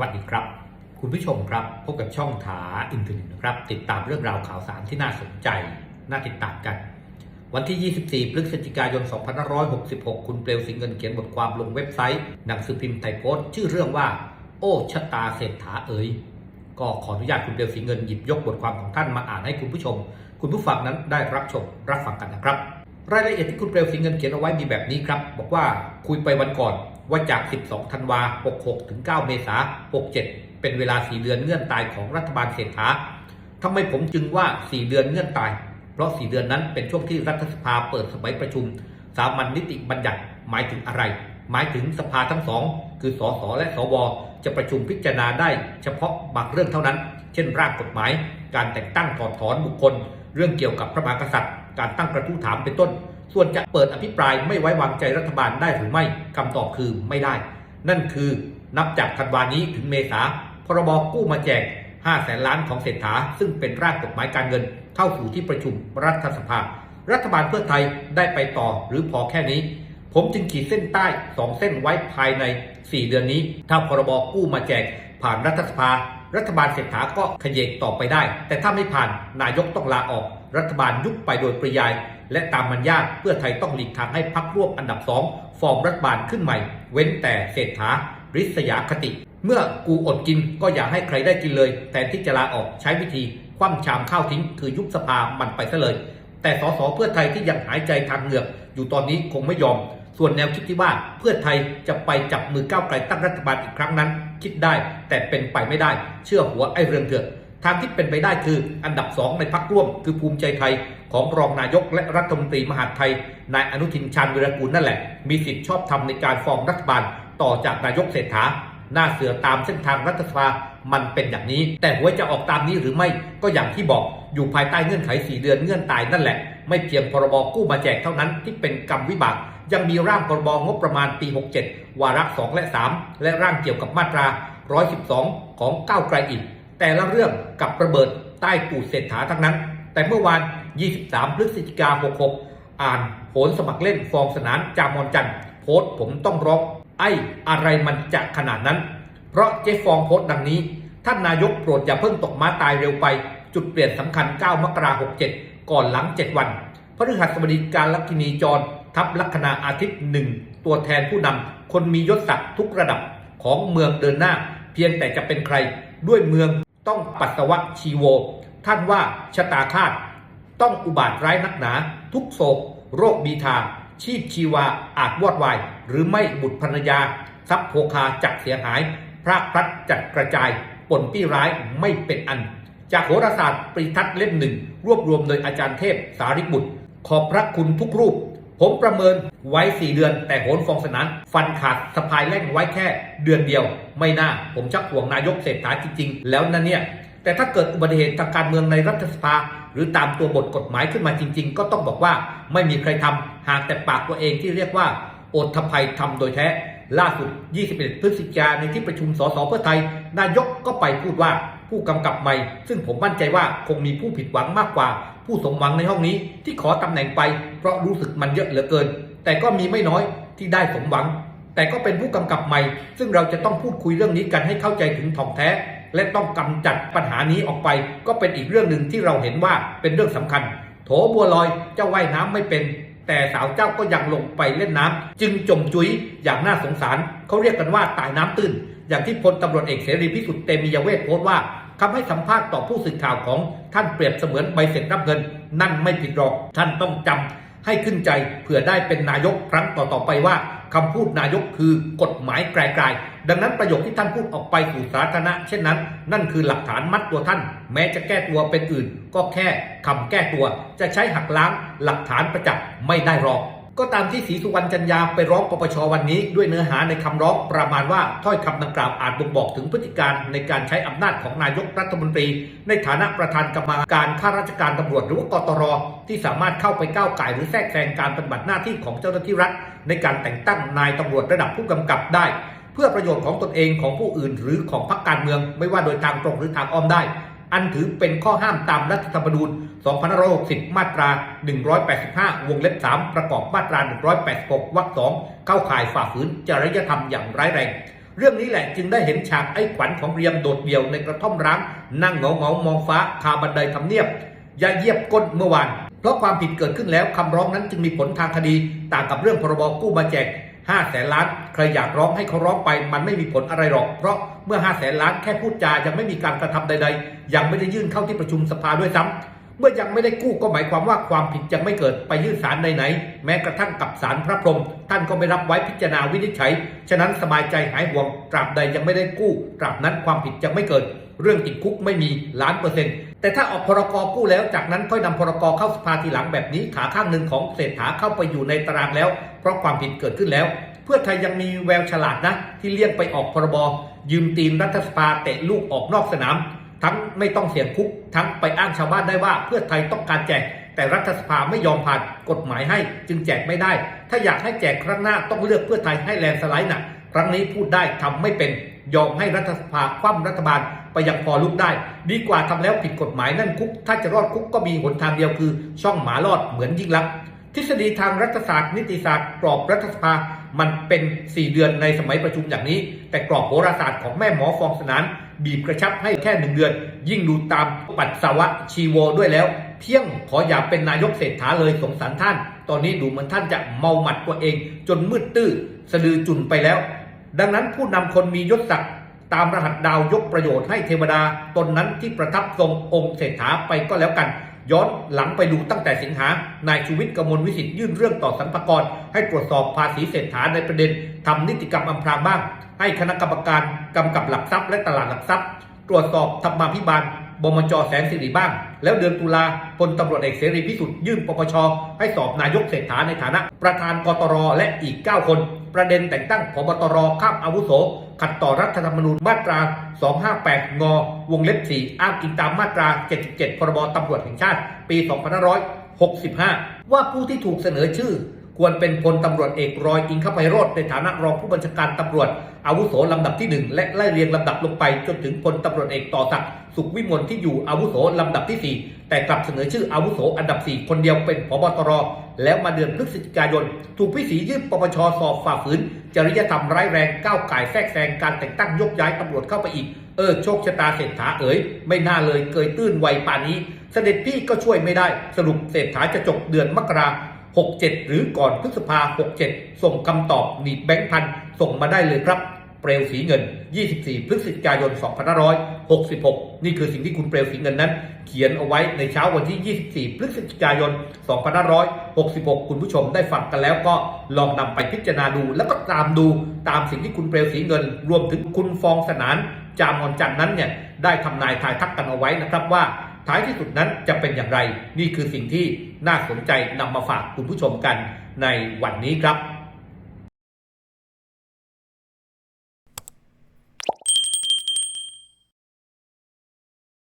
วัสดีครับ คุณผู้ชมครับ พบกับช่องถาอินเทอร์เน็ตนะครับ ติดตามเรื่องราวข่าวสารที่น่าสนใจ น่าติดตามกัน วันที่ 24 พฤศจิกายน 2566 คุณเปลวสิงห์เงินเขียนบทความลงเว็บไซต์ หนังสือพิมพ์ไทยโพสต์ชื่อเรื่องว่า โอ้ชะตาเศรษฐาเอ๋ยก็ขออนุญาตคุณเปลวสิงห์เงินหยิบยกบทความของท่านมาอ่านให้คุณผู้ชม คุณผู้ฟังนั้นได้รับชมรับฟังกันนะครับ รายละเอียดที่คุณเปลวสิงห์เงินเขียนเอาไว้มีแบบนี้ครับ บอกว่าคุยไปวันก่อน ว่าจาก 12 ธันวา 66 ถึง 9 เมษา 67 เป็นเวลา 4 เดือนเงื่อนตายของรัฐบาลเศรษฐาทำไมผมจึงว่า 4 เดือนเงื่อนตาย เพราะ 4 เดือนนั้นเป็นช่วงที่รัฐสภาเปิดสมัยประชุม สามัญนิติบัญญัติหมายถึงอะไร หมายถึงสภาทั้งสอง คือสสและสว จะประชุมพิจารณาได้ เฉพาะบางเรื่องเท่านั้น เช่น ร่างกฎหมาย การแต่งตั้งถอดถอนบุคคล เรื่องเกี่ยวกับพระมหากษัตริย์ การตั้งกระทู้ถามเป็นต้น ส่วนจะเปิดอภิปรายไม่ไว้วางใจรัฐบาลได้หรือไม่คำตอบคือไม่ได้ นั่นคือนับจากธันวานี้ถึงเมษาพรบกู้มาแจก5แสนล้านของเศรษฐา ซึ่งเป็นร่างกฎหมายการเงิน เข้าสู่ที่ประชุมรัฐสภา รัฐบาลเพื่อไทยได้ไปต่อหรือพอแค่นี้ ผมจึงขีดเส้นใต้2เส้นไว้ภายใน 4 เดือนนี้ ถ้าพรบกู้มาแจกผ่านรัฐสภา รัฐบาลเศรษฐาก็ขยเยกต่อไปได้ แต่ถ้าไม่ผ่านนายกต้องลาออก รัฐบาลยุบไปโดยปริยาย และตามมันยากเพื่อไทยต้องหลีกทางให้พักร่วมอันดับสองฟอร์มรัฐบาลขึ้นใหม่ เว้นแต่เศรษฐาริษยาคติ เมื่อกูอดกินก็อย่าให้ใครได้กินเลย แต่ที่จะลาออกใช้วิธี คว่ำชามข้าวทิ้ง คือยุบสภามันไปซะเลย แต่สสเพื่อไทยที่ยังหายใจทางเหงือก อยู่ตอนนี้คงไม่ยอม ส่วนแนวคิดที่ว่าเพื่อไทยจะไปจับมือก้าวไกลตั้งรัฐบาลอีกครั้งนั้น คิดได้แต่เป็นไปไม่ได้ เชื่อหัวไอ้เรืองเถือ ทางที่เป็นไปได้คืออันดับสองในพักร่วม คือภูมิใจไทยของรองนายกและรัฐมนตรีมหาดไทย นายอนุทินชาญวิรากูลนั่นแหละ มีสิทธิชอบทำในการฟอร์มรัฐบาล ต่อจากนายกเศรษฐาหน้าเสือตามเส้นทางรัฐสภามันเป็นอย่างนี้ แต่หัวจะออกตามนี้หรือไม่ก็อย่างที่บอกอยู่ภายใต้เงื่อนไข4เดือนเงื่อนตายนั่นแหละ ไม่เพียงพรบกู้มาแจกเท่านั้นที่เป็นกรรมวิบาก ยังมีร่างพรบงบประมาณปี 67 วาระ 2 และ 3 และร่างเกี่ยวกับมาตรา 112 ของก้าวไกลอีก แต่ละเรื่องกับระเบิดใต้ปูดเศรษฐาทั้งนั้น แต่เมื่อวาน 23 พฤศจิกา66 อ่านโหนสมัครเล่นฟองสนานจามอนจันโพสผมต้องร้องไอ้อะไรมันจะขนาดนั้น เพราะเจ๊ฟองโพสดังนี้ ท่านนายกโปรดอย่าเพิ่งตกม้าตายเร็วไป จุดเปลี่ยนสำคัญ 9 มกราคม67 ก่อนหลัง 7 วันพฤหัสบดีการลัคนีจร ทับลัคนาอาทิตย์หนึ่งตัวแทนผู้นำคนมียศศักดิ์ทุกระดับของเมืองเดินหน้า เพียงแต่จะเป็นใครด้วยเมือง ต้องปัสสาวะชีโว ท่านว่าชะตาคาด ต้องอุบาทร้ายนักหนา ทุกโศก โรคบีทา ชีพชีวาอาจวอดวาย หรือไม่บุตรภรรยา ทรัพย์โภคาจักเสียหาย พระพลัดจัดกระจายปนปี้ร้ายไม่เป็นอัน จากโหราศาสตร์ปริทัศน์เล่มหนึ่ง รวบรวมโดยอาจารย์เทพสาริบุตร ขอบพระคุณทุกรูป ผมประเมินไว้ 4 เดือน แต่โหนฟองสนานฟันขาดสะพายแล่งไว้แค่เดือนเดียว ไม่น่า ผมชักห่วงนายกเศรษฐาจริง ๆ แล้วนะเนี่ย แต่ถ้าเกิดอุบัติเหตุทางการเมืองในรัฐสภา หรือตามตัวบทกฎหมายขึ้นมาจริง ๆ ก็ต้องบอกว่าไม่มีใครทำหากแต่ปากตัวเองที่เรียกว่าโอทภัยทำโดยแท้ล่าสุด 21 พฤศจิกายนในที่ประชุมสสเพื่อไทย นายกก็ไปพูดว่าผู้กำกับใหม่ ซึ่งผมมั่นใจว่าคงมีผู้ผิดหวังมากกว่า ผู้สมหวังในห้องนี้ที่ขอตำแหน่งไป เพราะรู้สึกมันเยอะเหลือเกิน แต่ก็มีไม่น้อยที่ได้สมหวัง แต่ก็เป็นผู้กำกับใหม่ ซึ่งเราจะต้องพูดคุยเรื่องนี้กันให้เข้าใจถึงถ่องแท้ และต้องกำจัดปัญหานี้ออกไป ก็เป็นอีกเรื่องหนึ่งที่เราเห็นว่าเป็นเรื่องสำคัญ โถบัวลอยเจ้าว่ายน้ำไม่เป็นแต่สาวเจ้าก็ยังลงไปเล่นน้ำจึงจมจุยอย่างน่าสงสาร เขาเรียกกันว่าตายน้ำตื้น อย่างที่พลตำรวจเอกเสรีพิสุทธิ์เตมียเวทโพสต์ว่า คำให้สัมภาษณ์ต่อผู้สื่อข่าวของท่านเปรียบเสมือนใบเสร็จรับเงิน นั่นไม่ผิดหรอก ท่านต้องจำให้ขึ้นใจเผื่อได้เป็นนายกครั้งต่อๆไปว่าคำพูดนายกคือกฎหมายไกลๆดังนั้นประโยคที่ท่านพูดออกไปสู่สาธารณะเช่นนั้น นั่นคือหลักฐานมัดตัวท่าน แม้จะแก้ตัวเป็นอื่น ก็แค่คำแก้ตัว จะใช้หักล้างหลักฐานประจักษ์ไม่ได้หรอก ก็ตามที่ศรีสุวรรณจันยาไปร้องปปชวันนี้ด้วยเนื้อหาในคำร้องประมาณว่าถ้อยคำดังกล่าวอาจบ่งบอกถึงพฤติการในการใช้อำนาจของนายกรัฐมนตรี ในฐานะประธานกรรมาการข้าราชการตำรวจหรือว่ากตร ที่สามารถเข้าไปก้าวไก่หรือแทรกแซงการปฏิบัติหน้าที่ของเจ้าหน้าที่รัฐ ในการแต่งตั้งนายตำรวจระดับผู้กำกับได้ เพื่อประโยชน์ของตนเองของผู้อื่นหรือของพรรคการเมือง ไม่ว่าโดยทางตรงหรือทางอ้อมได้ อันถือเป็นข้อห้ามตามรัฐธรรมนูญ 2560 มาตรา 185 วงเล็บ 3 ประกอบมาตรา 186 วรรค 2 เข้าข่ายฝ่าฝืนจริยธรรมอย่างร้ายแรง เรื่องนี้แหละจึงได้เห็นฉากไอ้ขวัญของเรียมโดดเดี่ยวในกระท่อมร้าง นั่งเงาเงามองฟ้าคาบันไดทำเนียบยาเยียบก้นเมื่อวาน เพราะความผิดเกิดขึ้นแล้วคำร้องนั้นจึงมีผลทางคดี ต่างกับเรื่องพรบกู้มาแจก 5แสนล้านใครอยากร้องให้เขาร้องไป มันไม่มีผลอะไรหรอก เพราะเมื่อ5แสนล้านแค่พูดจายังไม่มีการกระทำใด ๆ ยังไม่ได้ยื่นเข้าที่ประชุมสภาด้วยซ้ำเมื่อยังไม่ได้กู้ก็หมายความว่าความผิดยังไม่เกิดไปยื่นศาลไหนๆแม้กระทั่งกับศาลพระพรหมท่านก็ไม่รับไว้พิจารณาวินิจฉัย ฉะนั้นสบายใจหายห่วงตราบใดยังไม่ได้กู้ตราบนั้นความผิดยังไม่เกิด เรื่องติดคุกไม่มีล้านเปอร์เซ็นต์แต่ถ้าออกพรกกู้แล้วจากนั้นค่อยนำพรกเข้าสภาทีหลังแบบนี้ขาข้างหนึ่งของเศรษฐาเข้าไปอยู่ในตารางแล้ว เพราะความผิดเกิดขึ้นแล้ว เพื่อไทยยังมีแววฉลาดนะ ที่เลี่ยงไปออกพรบยืมตีนรัฐสภาเตะลูกออกนอกสนาม ทั้งไม่ต้องเสี่ยงคุก ทั้งไปอ้างชาวบ้านได้ว่าเพื่อไทยต้องการแจก แต่รัฐสภาไม่ยอมผ่านกฎหมายให้ จึงแจกไม่ได้ ถ้าอยากให้แจกครั้งหน้าต้องเลือกเพื่อไทยให้แลนสไลด์หนักครั้งนี้พูดได้ทำไม่เป็นยอมให้รัฐสภาคว่ำรัฐบาล ไปยังพอลุกได้ ดีกว่าทำแล้วผิดกฎหมายนั่นคุก ถ้าจะรอดคุกก็มีหนทางเดียวคือ ช่องหมารอดเหมือนยิ่งลักษณ์ทฤษฎีทางรัฐศาสตร์นิติศาสตร์กรอบรัฐสภา มันเป็น 4 เดือนในสมัยประชุมอย่างนี้ แต่กรอบโหราศาสตร์ของแม่หมอฟองสนาน บีบกระชับให้แค่หนึ่งเดือน ยิ่งดูตามปัสสาวะชีโวด้วยแล้ว เที่ยงขออย่าเป็นนายกเศรษฐาเลยสงสารท่าน ตอนนี้ดูเหมือนท่านจะเมาหมัดตัวเอง จนมืดตื้อสะดือจุนไปแล้ว ดังนั้นผู้นำคนมียศศักดิ์ ตามรหัสดาวยกประโยชน์ให้เทวดาตนนั้นที่ประทับทรงองค์เศรษฐาไปก็แล้วกัน ย้อนหลังไปดูตั้งแต่สิงหานายชูวิทย์กมลวิสิทธิ์ยื่นเรื่องต่อสรรพากรให้ตรวจสอบภาษีเศรษฐาในประเด็นทำนิติกรรมอำพรางบ้าง ให้คณะกรรมการกำกับหลักทรัพย์และตลาดหลักทรัพย์ ตรวจสอบธรรมาภิบาลบมจแสนสิริบ้าง แล้วเดือนตุลาพลตำรวจเอกเสรีพิสุทธิ์ยื่นปปชให้สอบนายกเศรษฐาในฐานะ ประธานกตรและอีก 9 คน ประเด็นแต่งตั้งพบตรข้ามอาวุโส ขัดต่อรัฐธรรมนูญมาตรา 258 ง วงเล็บ 4 อ้างอิงตามมาตรา 77 พรบตำรวจแห่งชาติ ปี 2565 ว่าผู้ที่ถูกเสนอชื่อ ควรเป็นพลตำรวจเอกรอยอิงคภัยโรธในฐานะรองผู้บัญชาการตำรวจ อาวุโสลำดับที่ 1 และไล่เรียงลำดับลงไป จนถึงพลตำรวจเอกต่อศักดิ์สุขวิมลที่อยู่อาวุโสลำดับที่ 4 แต่กลับเสนอชื่ออาวุโสอันดับ 4 คนเดียวเป็นพบตร แล้วมาเดือนพฤศจิกายน ถูกพิสียื่นปปชสอบฝ่าฝืน จริยธรรมร้ายแรงก้าวไก่แทรกแซงการแต่งตั้งยกย้ายตำรวจเข้าไปอีกเออโชคชะตาเศรษฐาเอ๋ยไม่น่าเลยเกยตื้นไวป่านนี้ เสด็จพี่ก็ช่วยไม่ได้ สรุปเศรษฐาจะจบเดือนมกรา 67 หรือก่อนพฤษภา 67 ส่งคำตอบหนีบแบงค์พันส่งมาได้เลยครับ เปลวสีเงิน 24 พฤศจิกายน 2566 นี่คือสิ่งที่คุณเปลวสีเงินนั้น เขียนเอาไว้ในเช้าวันที่ 24 พฤศจิกายน 2566 คุณผู้ชมได้ฟังกันแล้วก็ลองนำไปพิจารณาดู แล้วก็ตามดูตามสิ่งที่คุณเปลวสีเงิน รวมถึงคุณฟองสนาน จามอนจันนั้นเนี่ยได้ทำนายทายทักกันเอาไว้นะครับว่า ท้ายที่สุดนั้นจะเป็นอย่างไร นี่คือสิ่งที่น่าสนใจนำมาฝากคุณผู้ชมกันในวันนี้ครับ